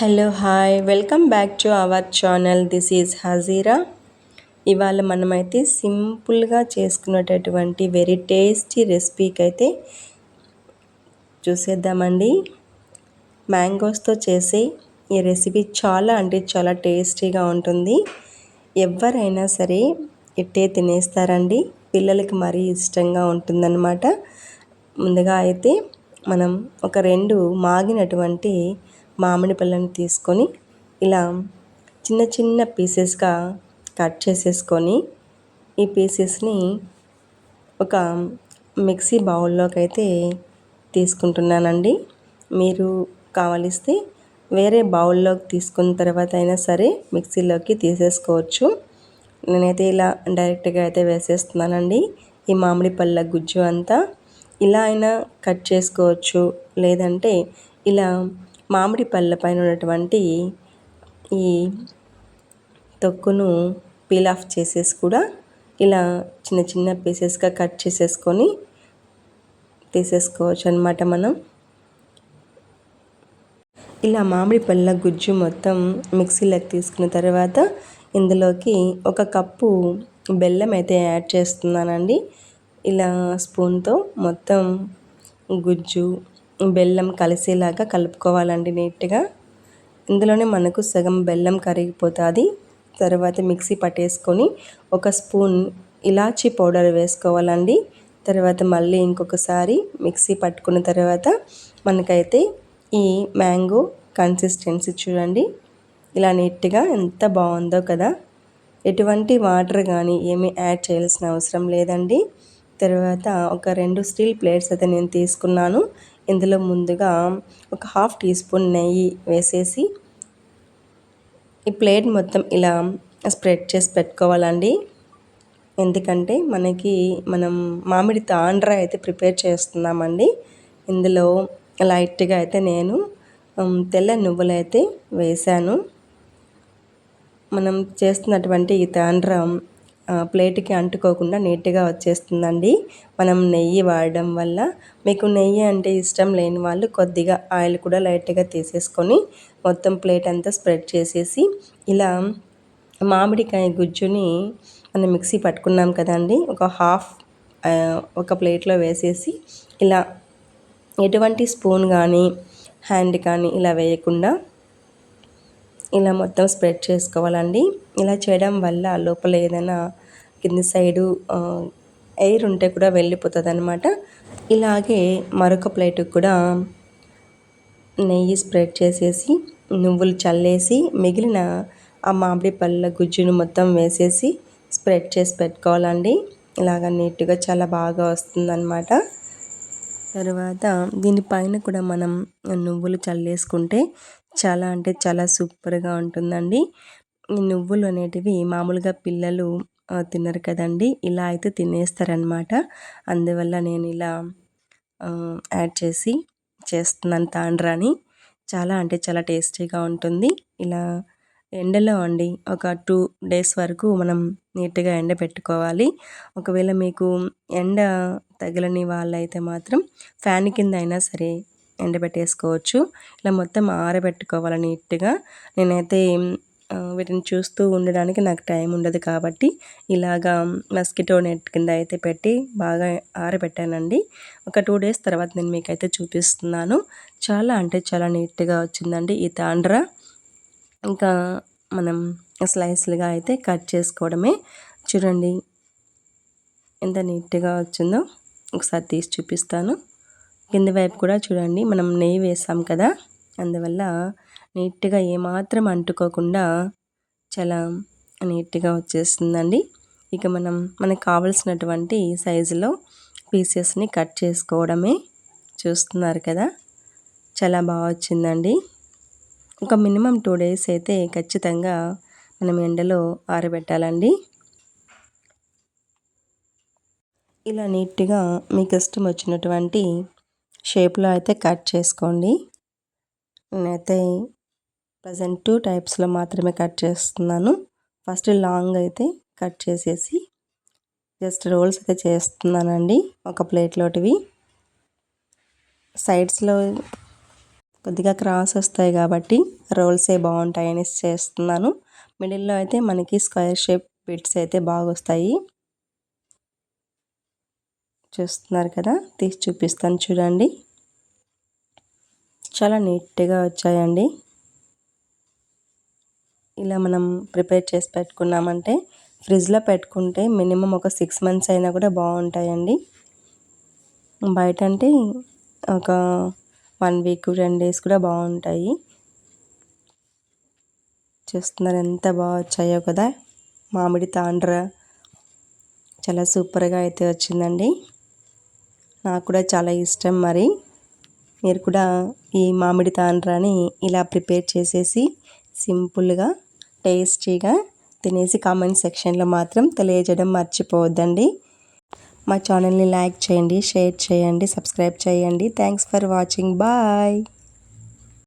Hello hi. Welcome back to our channel. This is Hajira. ఇవాళ మనమైతే సింపుల్గా చేసుకునేటటువంటి వెరీ టేస్టీ రెసిపీకి అయితే చూసేద్దామండి. మ్యాంగోస్తో చేసే ఈ రెసిపీ చాలా అంటే చాలా టేస్టీగా ఉంటుంది. ఎవరైనా సరే ఇట్టే తినేస్తారండి. పిల్లలకి మరీ ఇష్టంగా ఉంటుందన్నమాట. ముందుగా అయితే మనం ఒక రెండు మాగినటువంటి మామిడి పళ్ళని తీసుకొని ఇలా చిన్న చిన్న పీసెస్గా కట్ చేసేసుకొని ఈ పీసెస్ని ఒక మిక్సీ బౌల్లోకి అయితే తీసుకుంటున్నానండి. మీరు కావలిస్తే వేరే బౌల్లోకి తీసుకున్న తర్వాత అయినా సరే మిక్సీలోకి తీసేసుకోవచ్చు. నేనైతే ఇలా డైరెక్ట్గా అయితే వేసేస్తున్నానండి. ఈ మామిడి పళ్ళ గుజ్జు అంతా ఇలా అయినా కట్ చేసుకోవచ్చు. లేదంటే ఇలా మామిడి పళ్ళ పైన ఉన్నటువంటి ఈ తొక్కును పీల్ ఆఫ్ చేసేసి కూడా ఇలా చిన్న చిన్న పీసెస్గా కట్ చేసేసుకొని తీసేసుకోవచ్చు అనమాట మనం. ఇలా మామిడి పళ్ళ గుజ్జు మొత్తం మిక్సీలోకి తీసుకున్న తర్వాత ఇందులోకి ఒక కప్పు బెల్లం అయితే యాడ్ చేస్తున్నానండి. ఇలా స్పూన్తో మొత్తం గుజ్జు బెల్లం కలిసేలాగా కలుపుకోవాలండి నీట్గా. ఇందులోనే మనకు సగం బెల్లం కరిగిపోతుంది. తర్వాత మిక్సీ పట్టేసుకొని ఒక స్పూన్ ఇలాచీ పౌడర్ వేసుకోవాలండి. తర్వాత మళ్ళీ ఇంకొకసారి మిక్సీ పట్టుకున్న తర్వాత మనకైతే ఈ మ్యాంగో కన్సిస్టెన్సీ చూడండి. ఇలా నీట్గా ఎంత బాగుందో కదా. ఎటువంటి వాటర్ కానీ ఏమీ యాడ్ చేయాల్సిన అవసరం లేదండి. తర్వాత ఒక రెండు స్టీల్ ప్లేట్స్ అయితే నేను తీసుకున్నాను. ఇందులో ముందుగా ఒక హాఫ్ టీ స్పూన్ నెయ్యి వేసేసి ఈ ప్లేట్ మొత్తం ఇలా స్ప్రెడ్ చేసి పెట్టుకోవాలండి. ఎందుకంటే మనకి మనం మామిడి తాండ్ర అయితే ప్రిపేర్ చేస్తున్నామండి. ఇందులో లైట్గా అయితే నేను తెల్ల నువ్వులు అయితే వేశాను. మనం చేస్తున్నటువంటి ఈ తాండ్రం ప్లేట్కి అంటుకోకుండా నీట్గా వచ్చేస్తుందండి. మనం నెయ్యి వాడడం వల్ల మీకు నెయ్యి అంటే ఇష్టం లేని వాళ్ళు కొద్దిగా ఆయిల్ కూడా లైట్గా తీసేసుకొని మొత్తం ప్లేట్ అంతా స్ప్రెడ్ చేసేసి ఇలా మామిడికాయ గుజ్జుని మనం మిక్సీ పట్టుకున్నాం కదండి ఒక హాఫ్ ఒక ప్లేట్లో వేసేసి ఇలా ఎటువంటి స్పూన్ కానీ హ్యాండ్ కానీ ఇలా వేయకుండా ఇలా మొత్తం స్ప్రెడ్ చేసుకోవాలండి. ఇలా చేయడం వల్ల లోపల ఏదైనా కింది సైడు ఎయిర్ ఉంటే కూడా వెళ్ళిపోతుంది అనమాట ఇలాగే మరొక ప్లేట్కి కూడా నెయ్యి స్ప్రెడ్ చేసేసి నువ్వులు చల్లేసి మిగిలిన ఆ మామిడి పళ్ళ గుజ్జును మొత్తం వేసేసి స్ప్రెడ్ చేసి పెట్టుకోవాలండి. ఇలాగ నీట్గా చాలా బాగా వస్తుందన్నమాట. తర్వాత దీనిపైన కూడా మనం నువ్వులు చల్లేసుకుంటే చాలా అంటే చాలా సూపర్గా ఉంటుందండి. ఈ నువ్వులు అనేటివి మామూలుగా పిల్లలు తినరు కదండి. ఇలా అయితే తినేస్తారనమాట అందువల్ల నేను ఇలా యాడ్ చేసి చేస్తున్నాను తాండ్రాని. చాలా అంటే చాలా టేస్టీగా ఉంటుంది. ఇలా ఎండలో అండి ఒక టూ డేస్ వరకు మనం నీట్గా ఎండ పెట్టుకోవాలి ఒకవేళ మీకు ఎండ తగలని వాళ్ళైతే మాత్రం ఫ్యాన్ కింద అయినా సరే ఎండబెట్టేసుకోవచ్చు. ఇలా మొత్తం ఆరబెట్టుకోవాలి నీట్గా. నేనైతే వీటిని చూస్తూ ఉండడానికి నాకు టైం ఉండదు కాబట్టి ఇలాగా మస్కిటో నెట్ కింద అయితే పెట్టి బాగా ఆరబెట్టానండి. ఒక టూ డేస్ తర్వాత నేను మీకైతే చూపిస్తున్నాను. చాలా అంటే చాలా నీట్గా వచ్చిందండి ఈ తాండ్ర. ఇంకా మనం స్లైస్లుగా అయితే కట్ చేసుకోవడమే. చూడండి ఎంత నీట్గా వచ్చిందో. ఒకసారి తీసి చూపిస్తాను. కింది వైపు కూడా చూడండి మనం నెయ్యి వేసాం కదా? అందువల్ల నీట్గా ఏమాత్రం అంటుకోకుండా చాలా నీట్గా వచ్చేస్తుందండి. ఇక మనం మనకు కావలసినటువంటి సైజులో పీసెస్ని కట్ చేసుకోవడమే చూస్తున్నారు కదా? చాలా బాగా వచ్చిందండి. ఒక మినిమం టూ డేస్ అయితే ఖచ్చితంగా మనం ఎండలో ఆరబెట్టాలండి. ఇలా నీట్గా మీకు ఇష్టం వచ్చినటువంటి షేప్లో అయితే కట్ చేసుకోండి. నేనైతే ప్రజెంట్ టూ టైప్స్లో మాత్రమే కట్ చేస్తున్నాను. ఫస్ట్ లాంగ్ అయితే కట్ చేసేసి జస్ట్ రోల్స్ అయితే చేస్తున్నానండి ఒక ప్లేట్లోటివి. సైడ్స్లో కొద్దిగా క్రాస్ వస్తాయి కాబట్టి రోల్సే అనేసి చేస్తున్నాను. మిడిల్లో అయితే మనకి స్క్వేర్ షేప్ బిట్స్ అయితే బాగా వస్తాయి చూస్తున్నారు కదా తీసి చూపిస్తాను చూడండి. చాలా నీట్గా వచ్చాయండి. ఇలా మనం ప్రిపేర్ చేసి పెట్టుకున్నామంటే ఫ్రిడ్జ్లో పెట్టుకుంటే మినిమం ఒక సిక్స్ మంత్స్ అయినా కూడా బాగుంటాయండి. బయట అంటే ఒక వన్ వీక్ టెన్ డేస్ కూడా బాగుంటాయి. చూస్తున్నారు ఎంత బాగా వచ్చాయో కదా. మామిడి తాండ్ర చాలా సూపర్గా అయితే వచ్చిందండి. నాకు కూడా చాలా ఇష్టం మరి. మీరు కూడా ఈ మామిడి తాండ్రాని ఇలా ప్రిపేర్ చేసేసి సింపుల్గా టేస్టీగా తినేసి కామెంట్ సెక్షన్లో మాత్రం తెలియజేయడం మర్చిపోవద్దండి. మా ఛానల్ని లైక్ చేయండి షేర్ చేయండి సబ్స్క్రైబ్ చేయండి. Thanks for watching. బాయ్.